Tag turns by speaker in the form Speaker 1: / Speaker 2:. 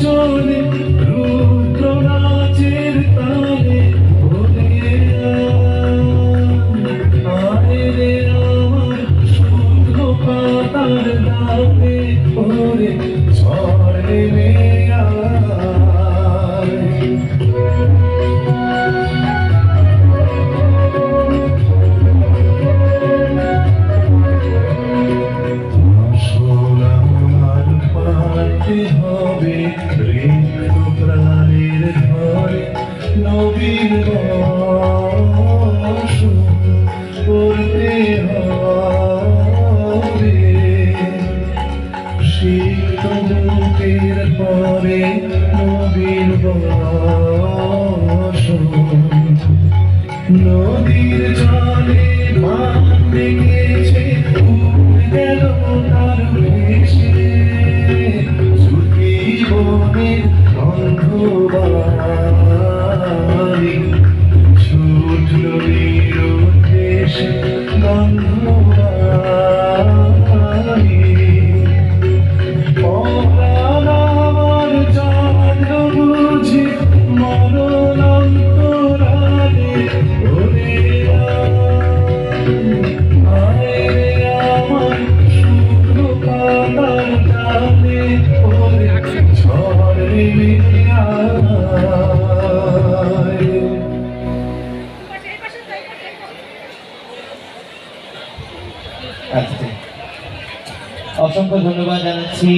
Speaker 1: চলে রুদ্রনাচের তালে আরে আমার শুদ্ধ পাতার দামে ওরে ঝড়ে বসুন নদীর
Speaker 2: আচ্ছা। অসংখ্য ধন্যবাদ জানাচ্ছি।